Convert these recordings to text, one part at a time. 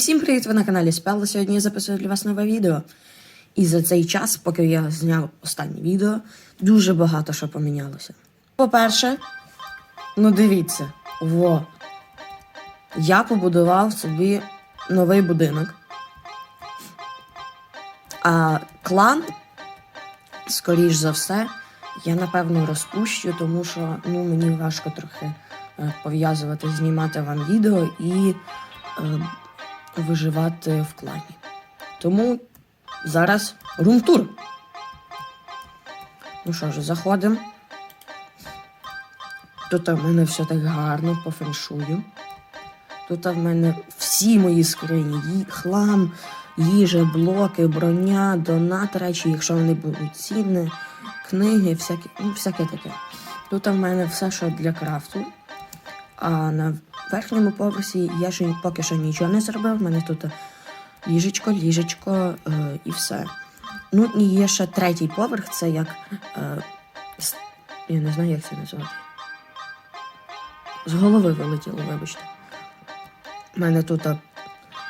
Всім привіт! Ви на каналі Спелла. Сьогодні я записую для вас нове відео. І за цей час, поки я зняв останнє відео, дуже багато що помінялося. По-перше, ну дивіться, во. Я побудував собі новий будинок. А клан, скоріш за все, я напевно розпущу, тому що ну, мені важко трохи е, пов'язувати, знімати вам відео і. Виживати в клані. Тому зараз румтур. Ну що ж, заходимо. Тут в мене все так гарно по феншую. Тут в мене всі мої скрині, ї- хлам, їжа, блоки, броня, донат, речі, якщо вони будуть цінні, книги, всяке, ну, всяке таке. Тут в мене все, що для крафту. А на верхньому поверсі я ще поки що нічого не зробив. У мене тут ліжечко, ліжечко е, і все. Ну, і є ще третій поверх, це як. Е, я не знаю, як це назвати. З голови вилетіло, вибачте. У мене тут. е,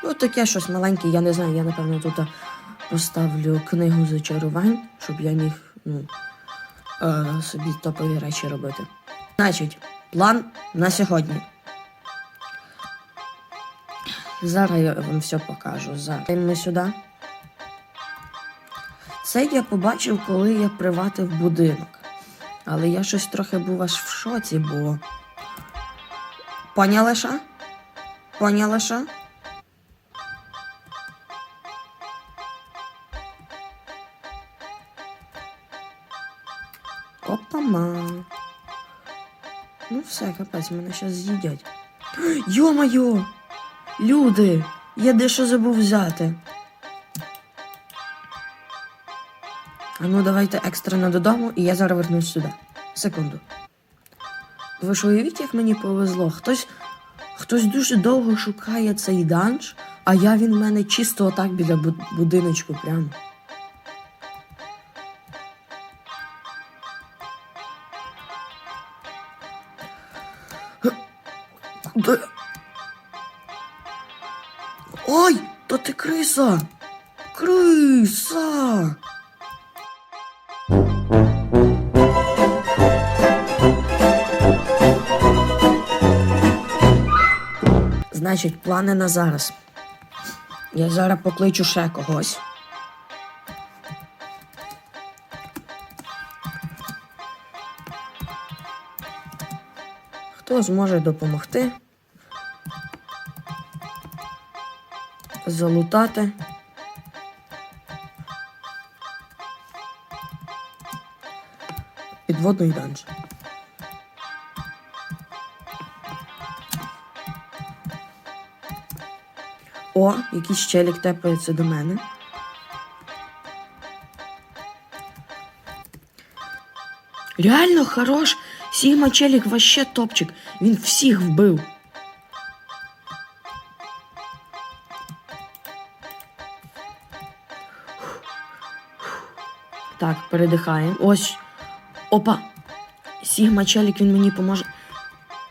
Ну, таке щось маленьке, я не знаю, я напевно тут е, поставлю книгу зачарувань, щоб я міг ну, е, собі топові речі робити. Значить, план на сьогодні. Зараз я вам все покажу. Зараз ми сюди. Це я побачив, коли я приватив будинок. Але я щось трохи був аж в шоці, бо. Поняли що? Поняли що? Опа-ма. Ну все, капець, мене зараз з'їдять. Йо-моє! Люди! Я дещо забув взяти. А ну давайте екстрено додому, і я зараз вернусь сюди. Секунду. Ви ж уявіть, як мені повезло. Хтось, хтось дуже довго шукає цей данж, а я він в мене чисто отак біля будиночку прямо. Криса! Значить, плани на зараз. Я зараз покличу ще когось. Хто зможе допомогти? Залутати. Підводний данж. О, якийсь челік тепається до мене. Реально хорош. Сігма челік вообще топчик. Він всіх вбив. Так, передихаємо. Ось. Опа. Сігма челік він мені поможе.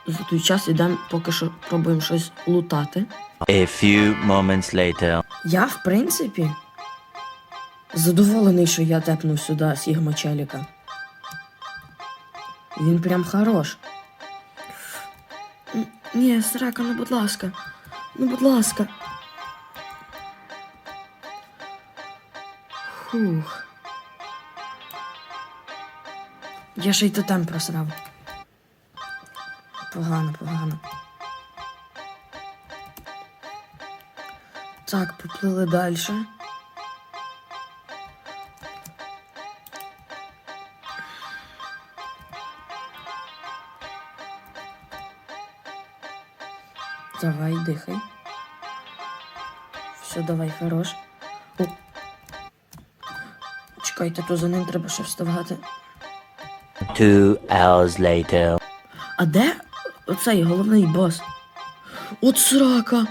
За той час ідемо, поки що пробуємо щось лутати. A few moments later. Я, в принципі, задоволений, що я тепнув сюди Сігма Челіка. Він прям хорош. Н- Ні, срака, ну будь ласка. Ну, будь ласка. Фух. Я ще й тотем просрав. Погано, погано. Так, поплили далі. Давай, дихай. Все, давай, хорош. О. Чекайте, то за ним треба ще вставати. Two hours later. А де оцей головний бос? От срака.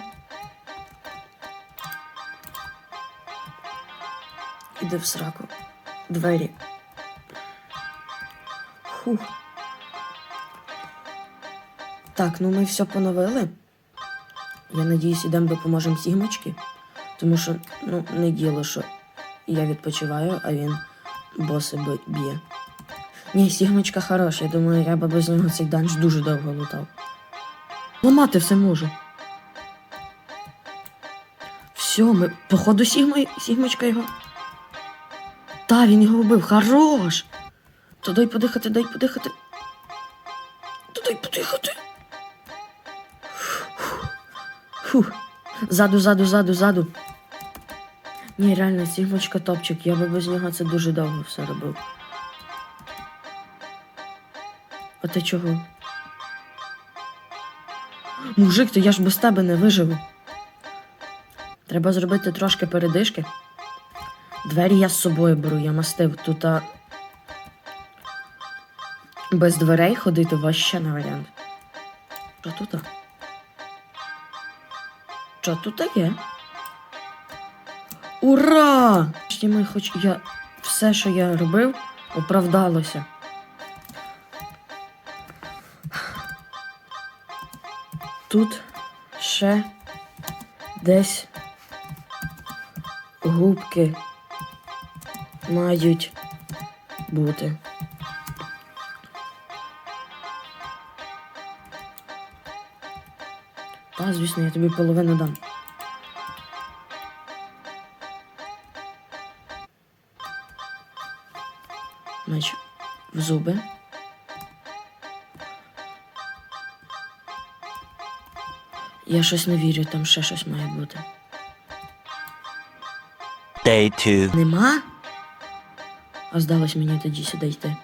Іди в сраку. Двері. Фух. Так, ну ми все поновили. Я надіюсь, ідемо допоможемо Сігмочки, тому що ну, не діло, що я відпочиваю, а він боси б'є. Ні, Сігмочка хороша, я думаю, я би без нього цей данж дуже довго лутав. Ламати все можу. Все, ми. Походу, Сігма... Сігмочка його. Та, він його вбив. Хорош! То дай подихати, дай подихати. То дай подихати. Фух. Ззаду, ззаду, ззаду, ззаду. Ні, реально, Сігмочка топчик. Я би без нього це дуже довго все робив. А ти чого? Мужик, то я ж без тебе не виживу. Треба зробити трошки передишки. Двері я з собою беру, я мастив тут. А... Без дверей ходити ваще не варіант. Що тут? а? Що тут таке? Ура! Хоч я все, що я робив, оправдалося. Тут ще десь губки мають бути. Та, звісно, я тобі половину дам. Меч в зуби. Я щось не вірю, там ще щось має бути. Day 2. Нема? А здалось мені тоді сюди йти.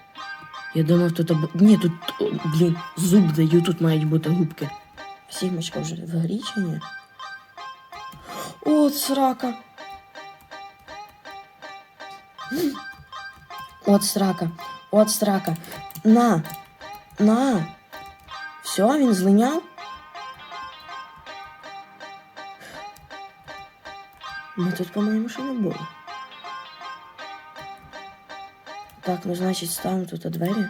Я думав, тут або. Ні, тут, о, блін, зуб даю, тут мають бути губки. Сімочка вже в грі чи ні? От срака. От срака. От срака. На. На. Все, він злиняв. Ми тут, по-моєму, ще не були. Так, ну значить ставимо тут двері.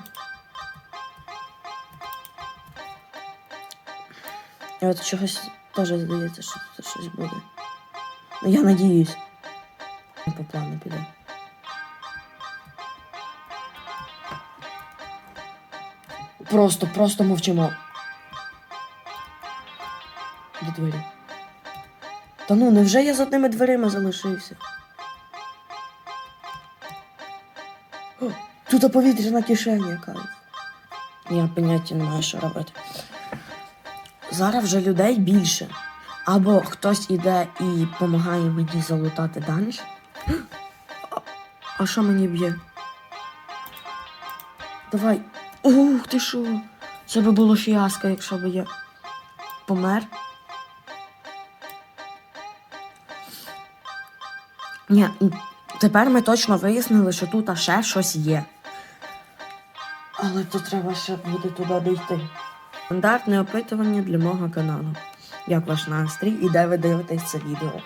І от чогось теж здається, що тут щось буде. Ну я надіюсь. По плану піде. Просто, просто мовчимо. До двері. Та ну, невже я з одними дверима залишився? О, Тут повітряна кишеня якась. Я поняття не маю, що робити. Зараз вже людей більше. Або хтось іде і допомагає мені залутати данж. А- що мені б'є? Давай. Ух, ти що? Це би було фіаско, якщо б я помер. Ні, тепер ми точно вияснили, що тут ще щось є. Але то треба ще буде туди дійти. Стандартне опитування для мого каналу. Як ваш настрій і де ви дивитесь це відео?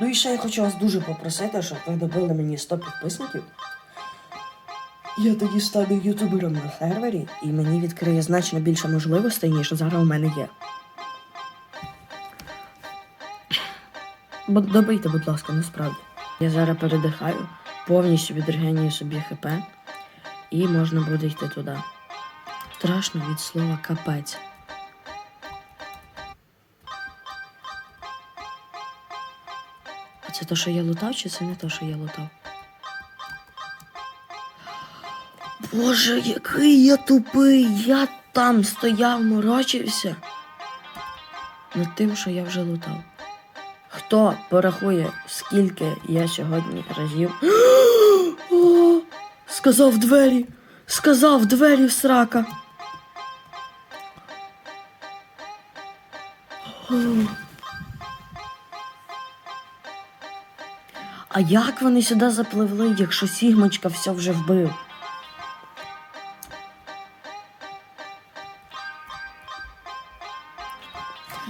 Ну і ще я хочу вас дуже попросити, щоб ви добили мені 100 підписників. Я тоді стану ютубером на сервері, і мені відкриє значно більше можливостей, ніж зараз у мене є. Добийте, будь ласка, насправді. Я зараз передихаю, повністю відрегенюю собі ХП, і можна буде йти туди. Страшно від слова капець. А це то, що я лутав, чи це не то, що я лутав? Боже, який я тупий! Я там стояв, морочився над тим, що я вже лутав. Хто порахує, скільки я сьогодні разів. О, сказав двері! Сказав двері в срака. О. А як вони сюди запливли, якщо Сігмочка все вже вбив?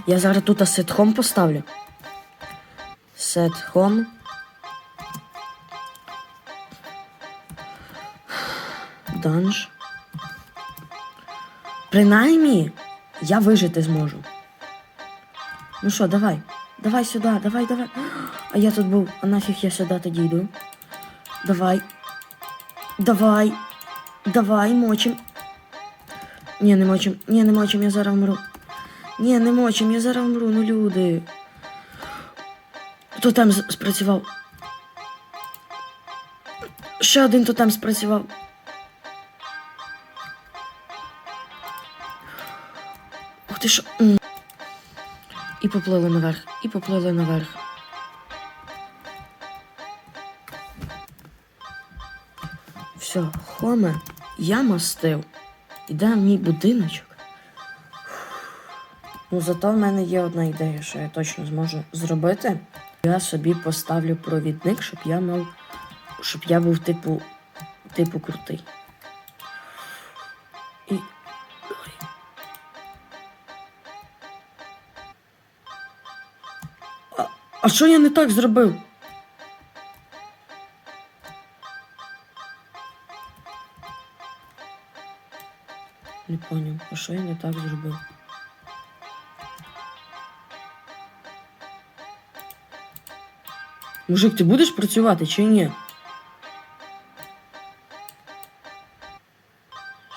Я зараз тут сетхом поставлю. Сетхом. Данж. Принаймні, я вижити зможу. Ну що, давай. Давай сюди, давай, давай. А я тут був, а нафіг я сюди тоді йду. Давай. Давай. Давай, мочим. Ні, не мочим. Ні, не мочим, я зараз вмру. Ні, не мочим, я зараз вмру, ну люди. Тотем спрацював. Ще один тотем спрацював. Ух ти що. І поплили наверх, і поплили наверх. Все, хоме, я мастив. Іде мій будиночок. Ну, зато в мене є одна ідея, що я точно зможу зробити. Я собі поставлю провідник, щоб я мав. Щоб я був типу. типу крутий. І. А, а що я не так зробив? Не поняв, а що я не так зробив? Мужик, ти будеш працювати чи ні?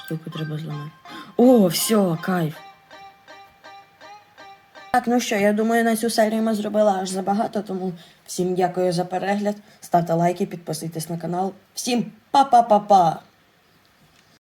Штуку треба зламати. О, все, кайф. Так, ну що, я думаю, на цю серію ми зробили аж забагато, тому всім дякую за перегляд. Ставте лайки, підписуйтесь на канал. Всім па-па-па-па!